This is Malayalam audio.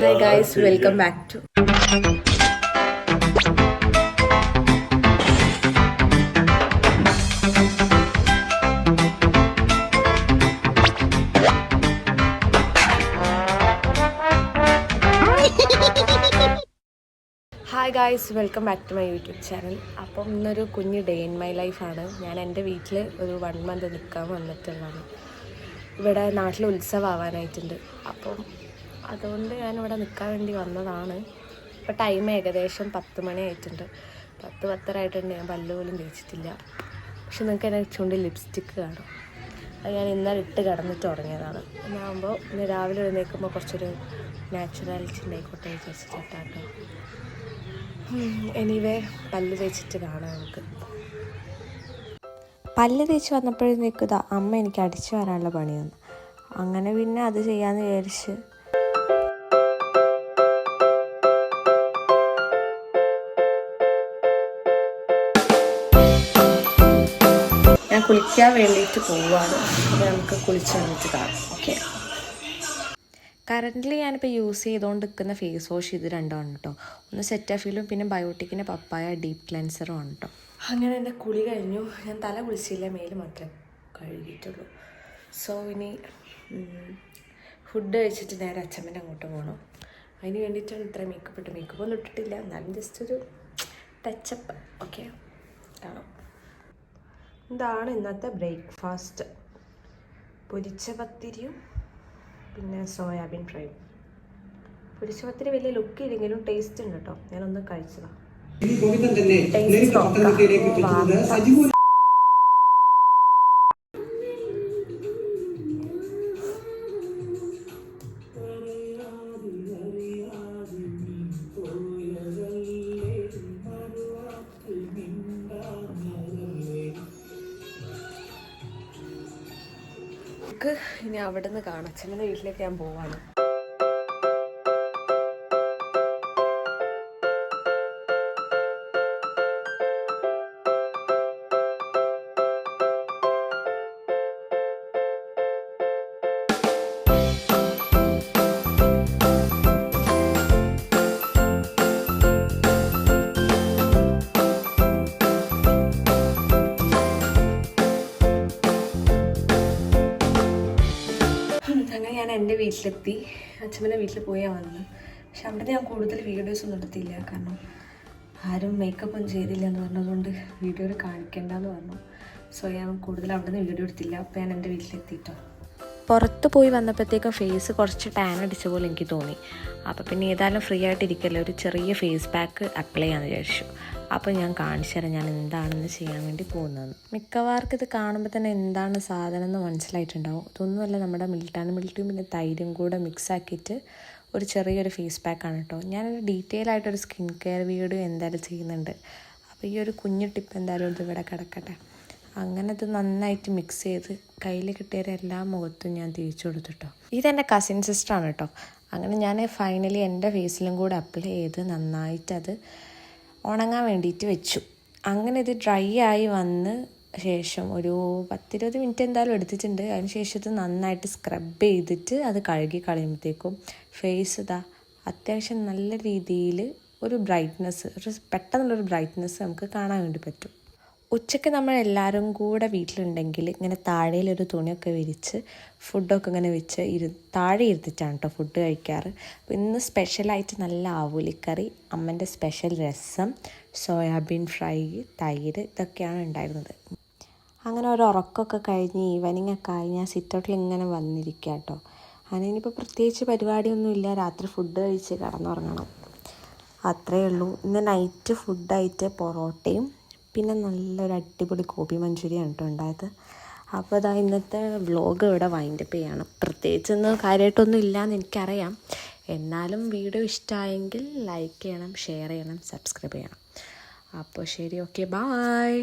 Hi guys welcome back to hi guys welcome back to my YouTube channel അപ്പം ഇന്നൊരു കുഞ്ഞ് ഡേ ഇൻ മൈ ലൈഫാണ് ഞാൻ എന്റെ വീട്ടിൽ ഒരു വൺ മന്ത് നിൽക്കാൻ വന്നിട്ടുള്ളതാണ്. ഇവിടെ നാട്ടിൽ ഉത്സവം ആവാനായിട്ടുണ്ട് അപ്പം അതുകൊണ്ട് ഞാൻ ഇവിടെ നിൽക്കാൻ വേണ്ടി വന്നതാണ്. ഇപ്പോൾ ടൈം ഏകദേശം പത്ത് മണി ആയിട്ടുണ്ട്. പത്ത് പത്തര ആയിട്ടുണ്ട് ഞാൻ പല്ല് പോലും തേച്ചിട്ടില്ല. പക്ഷെ നിങ്ങൾക്ക് എന്നെ ചുണ്ടിൽ ലിപ്സ്റ്റിക്ക് കാണും. അത് ഞാൻ ഇന്നലെ ഇട്ട് കിടന്നിട്ട് തുടങ്ങിയതാണ് എന്നാകുമ്പോൾ ഇന്ന് രാവിലെ എഴുന്നേൽക്കുമ്പോൾ കുറച്ചൊരു നാച്ചുറാലിറ്റി ഉണ്ടായിക്കോട്ടെ വിചാരിച്ചിട്ടാട്ടോ. എനിവേ പല്ല് തേച്ചിട്ട് കാണാം നമുക്ക്. പല്ല് തേച്ച് വന്നപ്പോഴേക്കും നിൽക്കുക അമ്മ എനിക്ക് അടിച്ചു വരാനുള്ള പണി തന്നു അങ്ങനെ പിന്നെ അത് ചെയ്യാമെന്ന് വിചാരിച്ച് കുളിക്കാൻ വേണ്ടിയിട്ട് പോവുകയാണ് അപ്പോൾ നമുക്ക് കുളിച്ച് വന്നിട്ട് കാണാം. ഓക്കെ കറന്റ്ലി ഞാനിപ്പോൾ യൂസ് ചെയ്തുകൊണ്ട് നിൽക്കുന്ന ഫേസ് വാഷ് ഇത് രണ്ടാണ് കേട്ടോ ഒന്ന് സെറ്റാഫീലും പിന്നെ ബയോട്ടിക്കിന്റെ പപ്പായ ഡീപ്പ് ക്ലെൻസറും ആണ് കേട്ടോ അങ്ങനെ എന്റെ കുളി കഴിഞ്ഞു. ഞാൻ തല കുളിച്ചില്ല മേൽ മാത്രമേ കഴുകിയിട്ടുള്ളൂ. സോ ഇനി ഫുഡ് കഴിച്ചിട്ട് നേരെ അച്ഛമ്മന്റെ അങ്ങോട്ട് പോകണം അതിന് വേണ്ടിയിട്ടാണ് ഇത്ര മേക്കപ്പ് ഇട്ട്. മേക്കപ്പ് ഒന്നും ഇട്ടിട്ടില്ല. എന്നാലും ജസ്റ്റ് ഒരു ടച്ചപ്പ് ഓക്കെ കാണാം. ഇതാണ് ഇന്നത്തെ ബ്രേക്ക്ഫാസ്റ്റ്. പൊരിച്ച പത്തിരിയും പിന്നെ സോയാബീൻ ഫ്രൈയും. പൊരിച്ച പത്തിരി വലിയ ലുക്ക് ഇല്ലെങ്കിലും ടേസ്റ്റ് ഉണ്ട് കേട്ടോ. ഞാനൊന്ന് കഴിച്ചതാണ് നോക്കാം. നമുക്ക് ഇനി അവിടെ നിന്ന് കാണാം. അച്ഛന്റെ വീട്ടിലേക്ക് ഞാൻ പോവാണ്. വീട്ടിലെത്തി. അച്ഛമ്മന്റെ വീട്ടിൽ പോയാൽ വന്നത് വന്നു. പക്ഷെ അവിടെ ഞാൻ കൂടുതൽ വീഡിയോസ് ഒന്നും എടുത്തില്ല. കാരണം ആരും മേക്കപ്പ് ഒന്നും ചെയ്തില്ല എന്ന് പറഞ്ഞതുകൊണ്ട് വീഡിയോയിൽ കാണിക്കണ്ടെന്ന് പറഞ്ഞു. സോ ഞാൻ കൂടുതൽ അവിടെ നിന്ന് വീഡിയോ എടുത്തില്ല. അപ്പോൾ ഞാൻ എന്റെ വീട്ടിലെത്തിയിട്ടോ പുറത്ത് പോയി വന്നപ്പോഴത്തേക്കും ഫേസ് കുറച്ച് ടാൻ അടിച്ച പോലെ എനിക്ക് തോന്നി. അപ്പോൾ പിന്നെ ഏതായാലും ഫ്രീ ആയിട്ട് ഇരിക്കല്ലേ ഒരു ചെറിയ ഫേസ് പാക്ക് അപ്ലൈ ചെയ്യാമെന്ന് വിചാരിച്ചു. അപ്പോൾ ഞാൻ കാണിച്ചു തരാം ഞാൻ എന്താണെന്ന് ചെയ്യാൻ വേണ്ടി പോകുന്നതെന്ന്. മിക്കവാർക്കും ഇത് കാണുമ്പോൾ തന്നെ എന്താണ് സാധനം എന്ന് മനസ്സിലായിട്ടുണ്ടാവും. ഇതൊന്നുമല്ല നമ്മുടെ മിൽട്ടാണ് മിൽട്ടും പിന്നെ തൈരും കൂടെ മിക്സ് ആക്കിയിട്ട് ഒരു ചെറിയൊരു ഫേസ് പാക്കാണ് കേട്ടോ. ഞാനൊരു ഡീറ്റെയിൽ ആയിട്ടൊരു സ്കിൻ കെയർ വീഡിയോ എന്തായാലും ചെയ്യുന്നുണ്ട്. അപ്പോൾ ഈ ഒരു കുഞ്ഞു ടിപ്പ് എന്തായാലും ഇത് ഇവിടെ കിടക്കട്ടെ. അങ്ങനെ ഇത് നന്നായിട്ട് മിക്സ് ചെയ്ത് കയ്യിൽ കിട്ടിയ എല്ലാ മുഖത്തും ഞാൻ തിരിച്ചു കൊടുത്തിട്ടോ ഇതെന്റെ കസിൻ സിസ്റ്ററാണ് കേട്ടോ. അങ്ങനെ ഞാൻ ഫൈനലി എന്റെ ഫേസിലും കൂടെ അപ്ലൈ ചെയ്ത് നന്നായിട്ട് അത് ഉണങ്ങാൻ വേണ്ടിയിട്ട് വെച്ചു. അങ്ങനെ ഇത് ഡ്രൈ ആയി വന്ന് ശേഷം ഒരു പത്തിരുപത് മിനിറ്റ് എന്തായാലും എടുത്തിട്ടുണ്ട്. അതിന് ശേഷം ഇത് നന്നായിട്ട് സ്ക്രബ് ചെയ്തിട്ട് അത് കഴുകി കളയുമ്പോഴത്തേക്കും ഫേസ് ഇതാ അത്യാവശ്യം നല്ല രീതിയിൽ ഒരു ബ്രൈറ്റ്നസ് ഒരു പെട്ടെന്നുള്ളൊരു ബ്രൈറ്റ്നസ് നമുക്ക് കാണാൻ വേണ്ടി പറ്റും. ഉച്ചയ്ക്ക് നമ്മൾ എല്ലാവരും കൂടെ വീട്ടിലുണ്ടെങ്കിൽ ഇങ്ങനെ താഴെയിലൊരു തുണിയൊക്കെ വിരിച്ച് ഫുഡൊക്കെ ഇങ്ങനെ വെച്ച് ഇരു താഴെ ഇരുത്തിച്ചാണ് കേട്ടോ ഫുഡ് കഴിക്കാറ്. അപ്പോൾ ഇന്ന് സ്പെഷ്യലായിട്ട് നല്ല ആവൂലിക്കറി അമ്മന്റെ സ്പെഷ്യൽ രസം സോയാബീൻ ഫ്രൈ തൈര് ഇതൊക്കെയാണ് ഉണ്ടായിരുന്നത്. അങ്ങനെ ഒരു ഉറക്കമൊക്കെ കഴിഞ്ഞ് ഈവനിങ് ഒക്കെ ആയി ഞാൻ സിറ്റൗട്ടിൽ ഇങ്ങനെ വന്നിരിക്കുക കേട്ടോ അങ്ങനെ ഇനിയിപ്പോൾ പ്രത്യേകിച്ച് പരിപാടിയൊന്നുമില്ല രാത്രി ഫുഡ് കഴിച്ച് കിടന്നുറങ്ങണം. അത്രയേ ഉള്ളൂ. ഇന്ന് നൈറ്റ് ഫുഡായിട്ട് പൊറോട്ടയും പിന്നെ നല്ലൊരു അടിപൊളി ഗോപി മഞ്ചൂരിയാണ് കേട്ടോ ഉണ്ടായത്. അപ്പോൾ അതാ ഇന്നത്തെ വ്ലോഗ് ഇവിടെ വൈൻഡപ്പ് ചെയ്യണം. പ്രത്യേകിച്ചൊന്നും കാര്യമായിട്ടൊന്നും ഇല്ലയെന്ന് എനിക്കറിയാം. എന്നാലും വീഡിയോ ഇഷ്ടമായെങ്കിൽ ലൈക്ക് ചെയ്യണം ഷെയർ ചെയ്യണം സബ്സ്ക്രൈബ് ചെയ്യണം. അപ്പോൾ ശരി ഓക്കെ ബായ്